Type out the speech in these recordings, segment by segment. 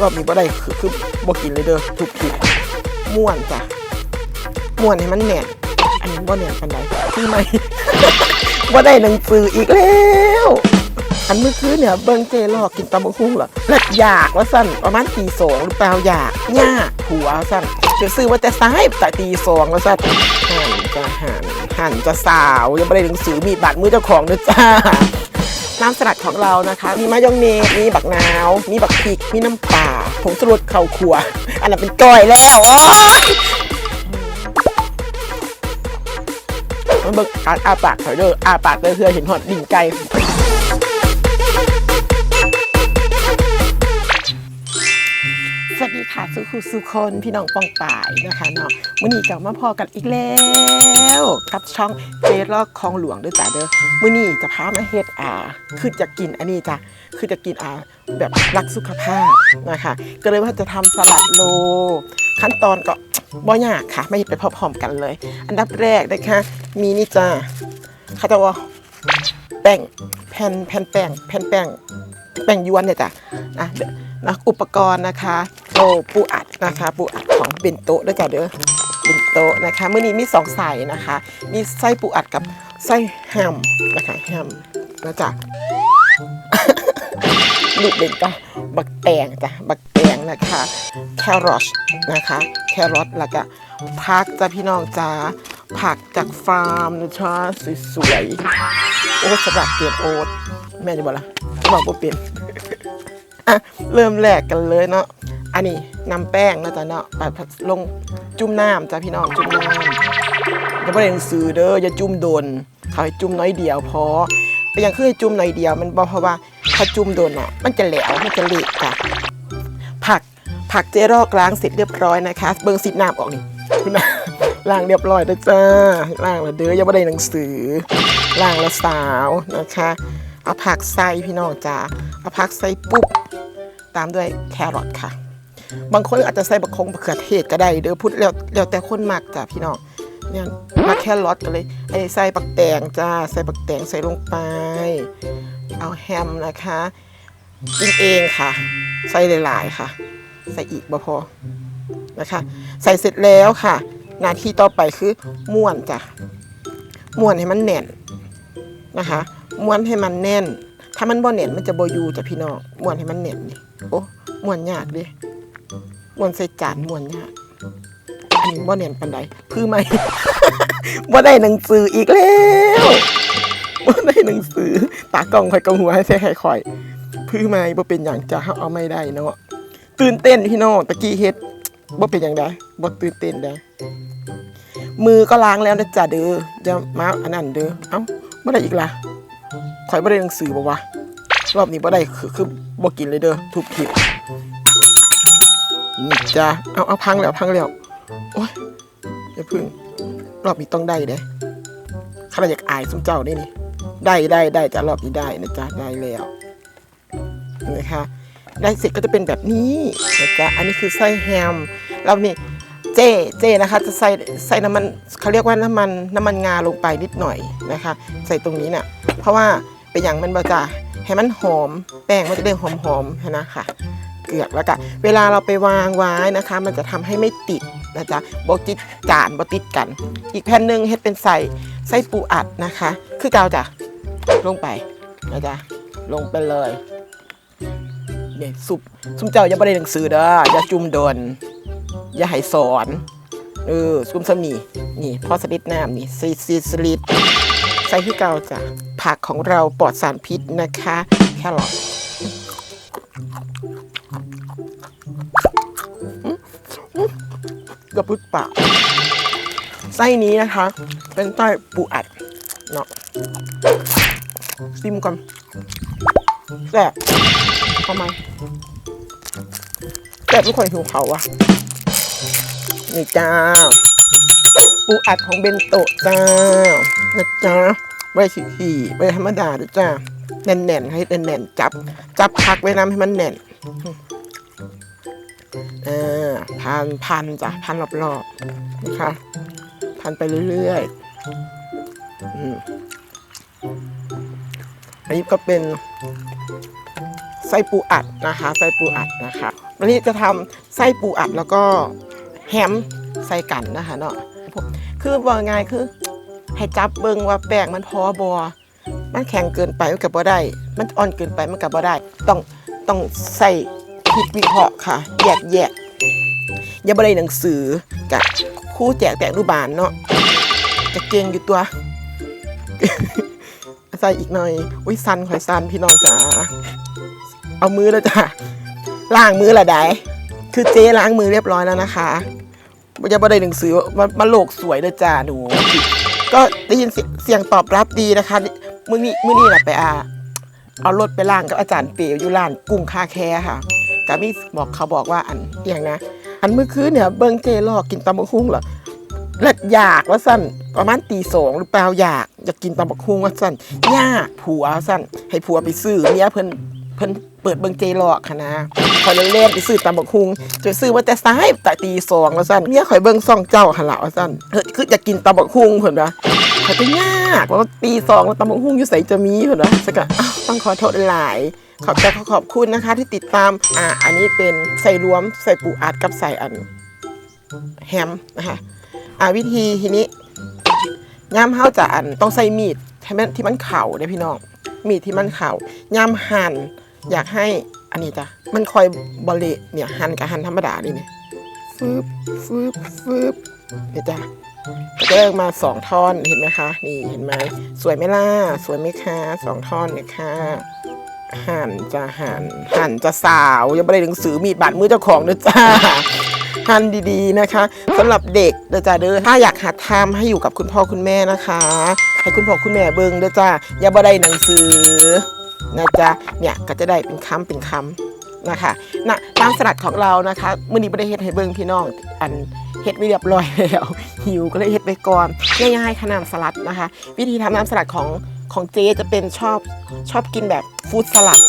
รอบนี้บ่ได้คือคือบ่กินเลยเด้อทุบทุบม่วนจ้ะม่วนให้มันแน่นอันนี้บ่แน่นปานใดคือไม่บ่ได้หนังสืออีกแล้วอันเมื่อคืนเนี่ยเบิ่งเจลอกกินตำบักหุ่งเหรอแล้วอยากว่าสั่นประมาณตีสองหรือเปล่าอยากยาหัวสั่นเดี๋ยวซื้อว่าจะซ้ายแต่ตีสองแล้วสั่นหันจะหันหันจะสาวยังไม่ได้หนังสือมีดบาดมือเจ้าของด้วยจ้า น้ำสลัดของเรานะคะ มีมายองเนสมีบักนาว มีบักพริก มีน้ำปลาผงสรดเข่าขัว อันนั้นเป็นก้อยแล้วโอ๊ยมันเบิกอาอาปากถอยเด้ออาปากเลยเพื่อเห็นหอดดิ่งไก่ สวัสดีค่ะสุขุสุคนพี่น้องปองป่ายนะคะเนาะมื่อนี้กลับมาพอกันอีกแล้ว กับช่องเจลอกคลองหลวงด้วยจ้าเด้อมื่อนี้จะพามาเฮ็ดอ่าคือจะกินอันนี้จ้ะคือจะกินอ่าแบบรักสุขภาพนะคะก็เลยว่าจะทำสลัดโล ขั้นตอนก็บ่ยากค่ะ ไม่ไปพร้อมๆกันเลย อันดับแรกนะคะมีนี่จ้าเขาจะว่าแป้งแผ่นแผ่นแป้งแผ่นแป้งแป้งยวนเนี่ยจ้ะอะนะอุปกรณ์นะคะ โลปูอัดนะคะ ปูอัดของเบนโตะด้วยจ้ะเด้อเบนโตะนะคะเมื่อนี้มีสองใส่นะคะ มีไส้ปูอัดกับไส้แฮมนะคะแฮมนะจ๊ะลูกเด็กก็บักแตงจ้ะบักแตงนะคะแครอทนะคะแครอทแล้วก็ผักจ้ะพี่น้องจ้าผักจากฟาร์มนะจ๊ะสวยๆโอ๊ตสำหรับเกลียดโอ๊ตแม่จะบอกละบอกว่าเป็นอะเริ่มแรกกันเลยเนาะ อันนี้นำแป้งนะจ๊ะเนาะไปลงจุ่มน้ำจ้ะพี่น้องจุ่มน้ำอย่าไปเรียนหนังสือเด้ออย่าจุ่มโดนเขาให้จุ่มน้อยเดียวพอไปยังคือให้จุ่มหน่อยเดียว มันบอกเพราะว่าถ้าจุ่มโดนอะ มันจะแหลวมันจะเละจ้ะผักผักเจรอกล้างเสร็จเรียบร้อยนะคะ เบิ่งสิบน้ำออกนี่คุณนะล้างเรียบร้อยแล้วจ้าล้างแล้วเด้ออยังไม่ได้หนังสือล้างแล้วสาวนะคะเอาผักใส่พี่น้องจ้าเอาผักใส่ปุ๊บตามด้วยแครอทค่ะ บางคนอาจจะใส่บักคงบักเขือเทศก็ได้เด้อพูดแล้วแล้วแต่คนมักจ้ะพี่น้องเนี่ยมาแค่รอทกันเลยไอ้ใส่ปักแตงจ้าใส่ปักแตงใส่ลงไป เอาแฮมนะคะกินเองค่ะ ใส่หลายๆค่ะ ใส่อีกบ่พอนะคะ ใส่เสร็จแล้วค่ะ หน้าที่ต่อไปคือม้วนจ้ะม้วนให้มันแน่นนะคะม้วนให้มันแน่น ถ้ามันบ่แน่นมันจะบ่อยู่จ้ะพี่น้องม้วนให้มันแน่นนี่โอ้ม้วนยากดิ ม้วนใส่จานม้วนยากอันนี้บ่เนียนปันใดคือไม่บ่ได้หนังสืออีกแล้วบ่ได้หนังสือ ตากล้องคอยกองหัวให้แท้ให้คอยคือไม่บ่เป็นอย่างจะเอาไม่ได้เนาะตื่นเต้นพี่น้องตะกี้เฮ็ดบ่เป็นอย่างใดบ่ตื่นเต้นได้มือก็ล้างแล้วนะจ๊ะเด้อจะมาอันนั้นเด้อเอ้าบ่ได้อีกล่ะข่อยบ่ได้หนังสือบ่วะรอบนี้บ่ได้คือคือบ่กินเลยเด้อทุบคลิป นี่จ้ะเอาเอาพังแล้วพังแล้วโอ๊ยอย่าพึ่งรอบนี้ต้องได้เด้ข้าราชการอายสมเจ้านี่นี่ได้ได้ได้จ้ะรอบนี้ได้นะจ๊ะได้แล้วนะคะได้เสร็จก็จะเป็นแบบนี้นะจ๊ะอันนี้คือไส้แฮมแล้วนี่เจเจนะคะ จะใส่ใส่น้ำมันเขาเรียกว่าน้ำมันน้ำมันงาลงไปนิดหน่อยนะคะ ใส่ตรงนี้เนี่ยเพราะว่าเป็นอย่างมันบาจะให้มันหอม แป้งมันจะได้หอมหอมๆนะคะ เกลือกแล้วก็เวลาเราไปวางไว้นะคะ มันจะทำให้ไม่ติดนะจ๊ะบติดจานบติดกัน อีกแผ่นหนึ่งเฮ็ดเป็นใส่ไส้ปูอัดนะคะ คือเกาจ้ะลงไปนะจ๊ะลงไปเลยเนี่ยซุปซุปเจ้าอย่าไปได้หนังสือเด้ออย่าจุ่มโดน อย่าให้สอนเออซุปสมีนี่พอสลิดน้ำนี่ซีซีสลิดใส่ที่เกาจ้ะผักของเราปลอดสารพิษนะคะ แครอท กระพุดปากไส้นี้นะคะ เป็นไส้ปูอัดเนาะซิมก่อนแซ่บทำไมแซ่บทุกคนหิวเขาอะนี่จ้า ปูอัดของเบนโตะจ้านะจ้าไม่ได้ขี้ไม่ได้ธรรมดาด้วยจ้าแน่นๆให้แน่นๆจับ จับพักไว้น้ำให้มันแน่น อ่าพันพันจ้ะพันรอบๆนะคะ พันไปเรื่อยๆออันนี้ก็เป็นไส้ปูอัดนะคะ ไส้ปูอัดนะคะวันนี้จะทำไส้ปูอัดแล้วก็แฮมใส่กันนะคะเนาะคือว่าไงายคือ ให้จับเบิ่งว่าแป้งมันพอบอมันแข็งเกินไปมันกับบ่ได้ มันอ่อนเกินไปมันกับบ่ได้ ต้องต้องใส่ คิดวิเคราะห์ค่ะ แยกแยกอย่าบ่ได้หนังสือกับคู่แจกแต่อนุบาลเนาะจะเก่งอยู่ตัวใส่อีกหน่อย อุ้ยสันข่อยสันพี่น้องจ๋าเอามือแล้วจ้ะล้างมือละได้คือเจ๊ล้างมือเรียบร้อยแล้วนะคะมันจะบ่ได้หนังสือมามาโลกสวยเลยจ้าหนู ก็ได้ยินเสียงตอบรับดีนะคะมือนี้มือนี้แหละไปอาเอารถไปล่างกับอาจารย์เปียวอยู่ร้านกุ้งคาแคค่ะ กามีบอกเขาบอกว่าอันอย่างนะ อันเมื่อคืนเนี่ยเบิ้งเจลอกกินตำบักหุ่งเหรอแล้วอยากว่าสั้นประมาณตีสองหรือเปล่าอยากอยากกินตำบักหุ่งว่าสั้นยากผัวสั้นให้ผัวไปซื้อเมียเพิ่นเพิ่นเปิดเบิ้งเจลอกค่ะนะคอยเล่นไปซื้อตำบักหุ่งจะซื้อว่าแต่ซ้ายแต่ตีสองว่าสั้นเมียคอยเบิ้งซ่องเจ้าหันหละว่าสั้นเฮ้ยคืออยากกินตำบักหุ่งเพิ่นว่าเขาจะยากเพราะว่าตีสองแล้วตำบักหุ่งอยู่ใส่จะมีเพิ่นว่าสักอ้าว ต้องขอโทษหลาย ขอบใจขอบคุณนะคะที่ติดตาม อ่า อันนี้เป็นใส่รวมใส่ปูอัดกับใส่อันแฮมนะคะ อ่าวิธีทีนี้ย่ามเฮาจะอันต้องใส่มีดที่มันที่มันเข่าเนี่ยพี่น้อง มีดที่มันเข่าย่ามหั่นอยากให้อันนี้จ้ะ มันคอยบริเนี่ยหั่นกับหั่นธรรมดาดิเนี่ยฟืบฟืบฟืบเนี่ยจ้ะ เริ่มมาสองท่อนเห็นไหมคะนี่เห็นไหมสวยไหมล่ะสวยไหมคะสองท่อนเนี่ยค่ะหั่นจะหั่นหั่นจะสาวยังไม่ได้หนังสือมีดบาดมือเจ้าของนะจ้าหั่นดีๆนะคะสำหรับเด็กเด้อจ้าเด้อถ้าอยากหัดทำให้อยู่กับคุณพ่อคุณแม่นะคะ ให้คุณพ่อคุณแม่เบิ่งเด้อจ้าอย่าบ่ได้หนังสือนะจ๊ะเนี่ยก็จะได้เป็นคำเป็นคำ นะคะนะน้ำสลัดของเรานะคะมื้อนี้บ่ได้เฮ็ดให้เบิ่งพี่น้องอันเฮ็ดไว้เรียบร้อยแล้วหิวก็เลยเฮ็ดไปก่อนง่ายๆค่ะน้ำสลัดนะคะ วิธีทำน้ำสลัดของของเจจะเป็นชอบชอบกินแบบฟู้ดสลัด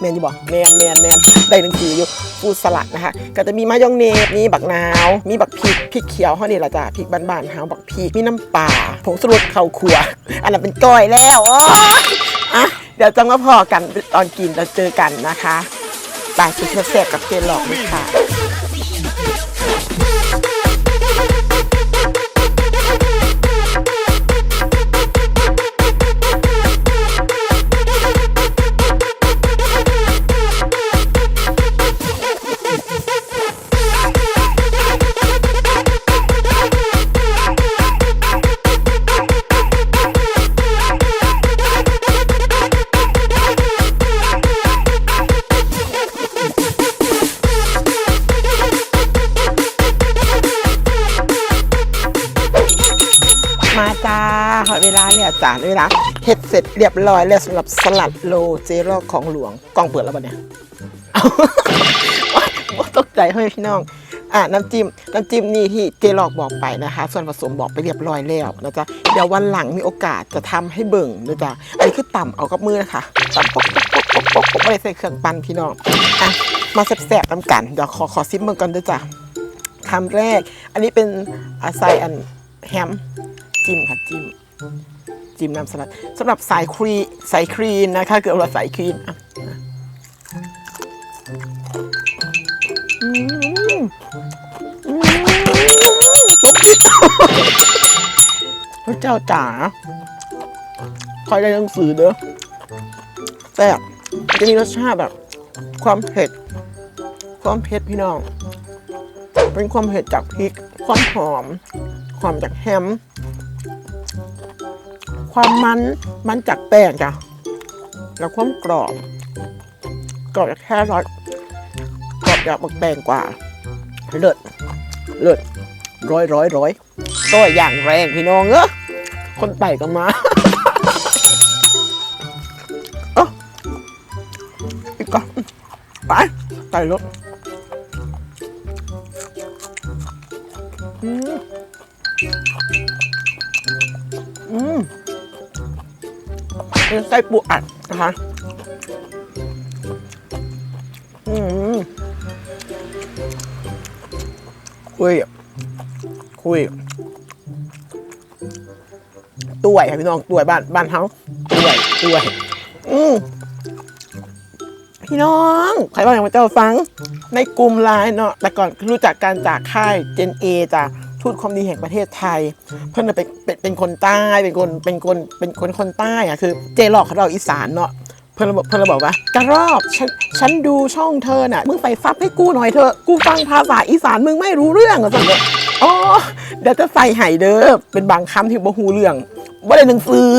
แมนอยู่บอกแมนแมนแมนได้หนังสืออยู่ฟูดสลัดนะคะ ก็จะมีมายองเนสมีบักนาว มีบักพริกพริกเขียวเขานี่แหละจ้ะพริกบานๆเฮาบักพริกมีน้ำปลาผงสรุปข้าวขัว อันนั้นเป็นก้อยแล้วอ้ยอะเดี๋ยวจังมาพอกันตอนกินเราเจอกันนะคะ ไปกินแซ่บๆกับเจนหลอกเลยค่ะ จ้าหอเวลาเนี่ยจ้าเวลาเฮ็ดเสร็จเรียบร้อยแล้วสำหรับสลัดโลเจโรของหลวงกล้องเปิดแล้วปะเนี่ยเอาตกใจให้พี่น้องอ่าน้ำจิ้มน้ำจิ้มนี่ที่เจลอกบอกไปนะคะ ส่วนผสมบอกไปเรียบร้อยแล้วนะจ๊ะเดี๋ยววันหลังมีโอกาสจะทำให้เบิ่งนะจ๊ะอันนี้คือต่ำเอากับมือนะคะต่ำปกปกปกปกปกไม่ได้ใส่เครื่องปั้นพี่น้องอะมาแซ่บๆน้ำกันเดี๋ยวขอขอซิมเบิ่งกันด้วยจ้ะคำแรก อันนี้เป็นอาไซอันแฮม จิ้มค่ะจิ้ม จิ้มน้ำสลัดสำหรับสายครีสายครีนนะคะเกิดว่าสายครีนอะอืมอืมตกจิตพระเจ้าจ๋าคอยได้หนังสือเด้อแต่บจะมีรสชาติแบบ ความเผ็ด ความเผ็ดพี่น้อง เป็นความเผ็ดจากพริก ความหอม ความจากแฮม ความมันมันจากแป้งจ้ะแล้วความกรอบกรอบจากแค่รสกรอบจากบักแป้งกว่า เลิศเลิศร้อยร้อยร้อยร้อยอย่างแรงพี่น้องเออคนไต่ก็มาเอ้าอีกก่อนไปไต่รถอืม เป็นไส้ปูอัดนะคะอืมคุยคุยตัวยค่ะพี่น้องตัวยบ้านบ้านเขาตัวยตัวยอืมพี่น้องใครบ้างอย่างมาเจ้าฟัง ในกลุ่มไลน์เนาะแต่ก่อนรู้จักการจากค่ายเจนเอจ้ะ ทูตความดีแห่งประเทศไทย เพื่อนเป็นเป็นเป็นคนใต้เป็นคนเป็นคนเป็นคนคนใต้อะคือเจหลอกเขาเราอีสานเนาะเพื่อนเราบอกเพื่อนเราบอกว่ากระรอกฉันฉันดูช่องเธอน่ะมึงไปซับให้กูหน่อยเถอะกูฟังภาษาอีสานมึงไม่รู้เรื่องอะสั่งเลยอ๋อเดี๋ยวจะใส่ไห้เด้อเป็นบางคำที่บ่ฮู้เรื่องบ่ได้หนังสือ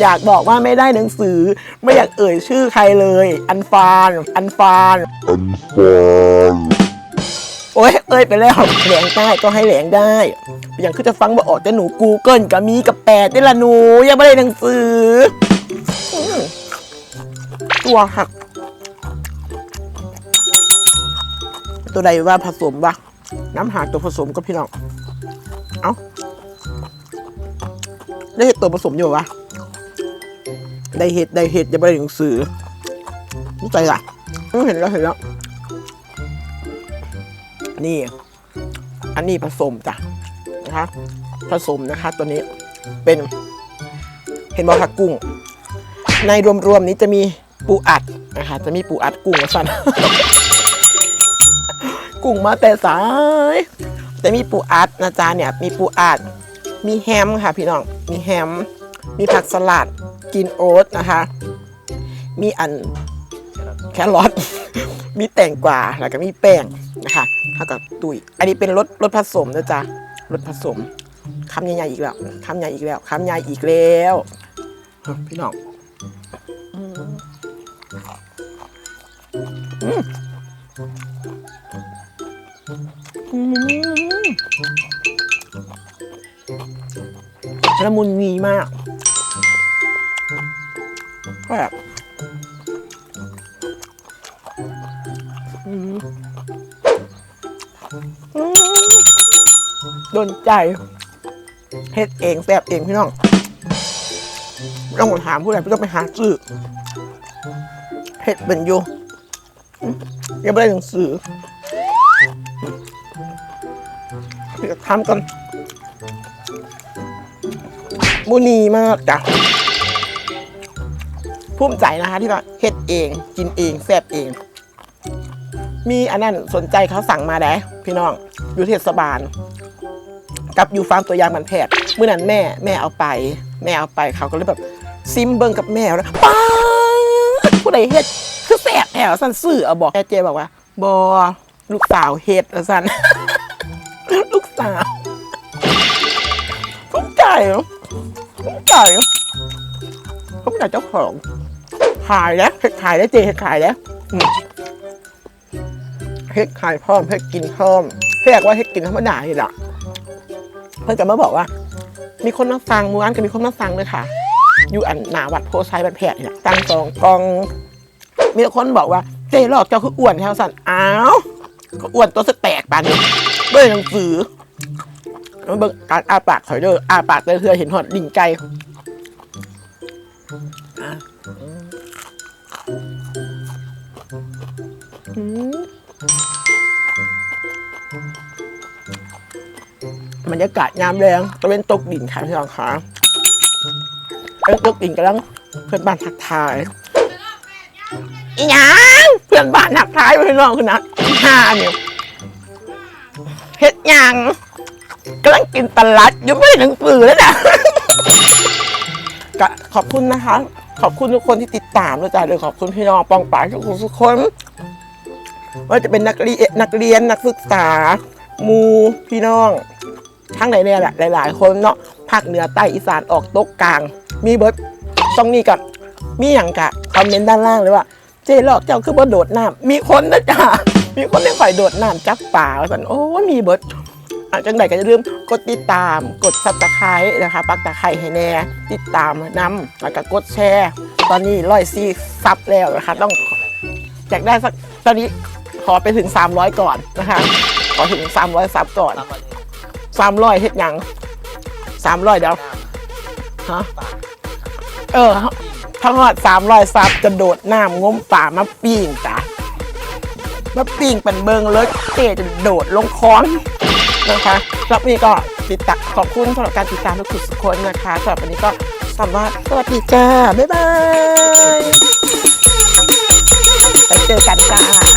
อยากบอกว่าไม่ได้หนังสือ ไม่อยากเอ่ยชื่อใครเลย อันฟานอันฟาน Unfun. โอ้ยเอ้ยไปแล้วแหลงใต้ก็ให้แหลงได้อย่างคือจะฟังบ่ออกแต่หนูกูเกิลกับมีกับแปดนี่ละหนู ยังไม่ได้หนังสือ ตัวหัก ตัวใดว่าผสมวะน้ำหากตัวผสมก็พี่น้องเอ้าได้เห็ดตัวผสมอยู่วะได้เห็ดได้เห็ดยังไม่ได้หนังสือนี่ใจละเห็นแล้วเห็นแล้ว นี่ อันนี้ผสมจ้ะนะคะ ผสมนะคะ ตัวนี้เป็นเห็นบอผักกุ้ง ในรวมๆนี้จะมีปูอัดนะคะ จะมีปูอัดกุ้งสันกุ้งมาแต่สาย จะมีปูอัดนะจ๊ะเนี่ย มีปูอัด มีแฮมค่ะ พี่น้อง มีแฮม มีผักสลัด กินโอ๊ตนะคะ มีอันแครอท มีแตงกวา แล้วก็มีแป้งนะคะ เท่ากับตุยอันนี้เป็นรสรสผสมนะจ๊ะรสผสมคำใหญ่ๆอีกแล้วคำใหญ่อีกแล้วคำใหญ่อีกแล้วเฮ้ยพี่น้องอืมอืมอืมละมุนวีมากแบบ โดนใจเฮ็ดเองแซ่บเองพี่น้องต้องถามผู้ใดไม่ต้องไปหาซื้อเฮ็ดเป็นอยู่ยังไม่ได้หนังสือพี่จะทำกันมูนีมากจ้ะภูมิใจนะคะที่ว่าเฮ็ดเอง กินเองแซ่บเอง มีอันนั้นสนใจเขาสั่งมาได้พี่น้อง อยู่เทศบาล กับอยู่ฟาร์มตัวยางมันแพทย์เมื่อนั้นแม่แม่เอาไป แม่เอาไปเขาก็เลยแบบซิมเบิงกับแม่แล้วป้าผู้ใดเฮ็ดคือแสบแถวสันสื่อเอาบอกแม่เจบอกว่าบอลูกสาวเฮ็ดสันลูกสาวสงใจเหรอสงใจเหรอสงใจเจ้าของขายแล้วเฮ็ดขายแล้วเจเฮ็ดขายแล้วเฮ็ดขายพร้อมเฮ็ดกินพร้อมเรียกว่าเฮ็ดกินธรรมดานี่แหละ เพื่อนก็มาบอกว่า มีคนมาฟังมูอันก็มีคนมาฟังเลยค่ะ อยู่อันหนาวัดโพไซบันแพทย์เนี่ยตั้งสองกอง มีคนบอกว่าเจ๊หลอกเจ้าคืออ้วนแถวสันอ้าวก็อ้วนตัวสแตกปานนี้ด้วยหนังสือมาเบิ่งการอาปากถอยเด้ออาปากเธอเห็นหอดดิ่งไก่อะอืม บรรยากาศยามแรงตะเวนตกดินค่ะพี่น้องค่ะตะเวนตกดินกำลังเพื่อนบ้านทักทายอีหยังเพื่อนบ้านทักทายพี่น้องคุณนะห้าเนี่ยเฮ็ดหยังกำลังกินตลัดยังไม่ได้หนังสือแล้วนะก็ขอบคุณนะคะ ขอบคุณทุกคนที่ติดตามด้วยจ้าเลยขอบคุณพี่น้องปองป่ายทุกคนทุกคนว่าจะเป็นนักเรียนนักเรียนนักศึกษามูพี่น้อง ทั้งไหนเนี่ยแหละหลาย ๆ คนเนาะภาคเหนือใต้อีสานออกตกกลาง มีเบิร์ดต้องนี่กับมีอย่างกะคอมเมนต์ด้านล่างเลยว่า เจหลอกเจ้าคือบ่โดดน้ำมีคนนะจ๊ะมีคนเล่นฝ่ายโดดน้ำจับป่าสันโอ้มีเบิร์ดอะจังไหนก็อย่าลืมกดติดตามกดซับตะไคร้นะคะ ปักตะไคร้ให้แน่ ติดตามนำแล้วก็กดแชร์ ตอนนี้ร้อยซีซับแล้วนะคะ ต้องอยากได้สักตอนนี้ขอไปถึง 300 ก่อนนะคะ ขอถึง 300ซับก่อน สามร้อยเฮ็ดหยังสามร้อยเดี๋ยวฮะเออทั้งหมดสามร้อยซับจะโดดน้ำงมป่ามาปิ้งจ้ะมาปิ้งเป็นเบิงเลยเจจะโดดลงคองนะคะสำหรับวันนี้ก็ติดตามขอบคุณสำหรับการติดตามทุกคนนะคะสำหรับวันนี้ก็สำหรับสวัสดีจ้าบ๊ายบายไปเจอกันจ้า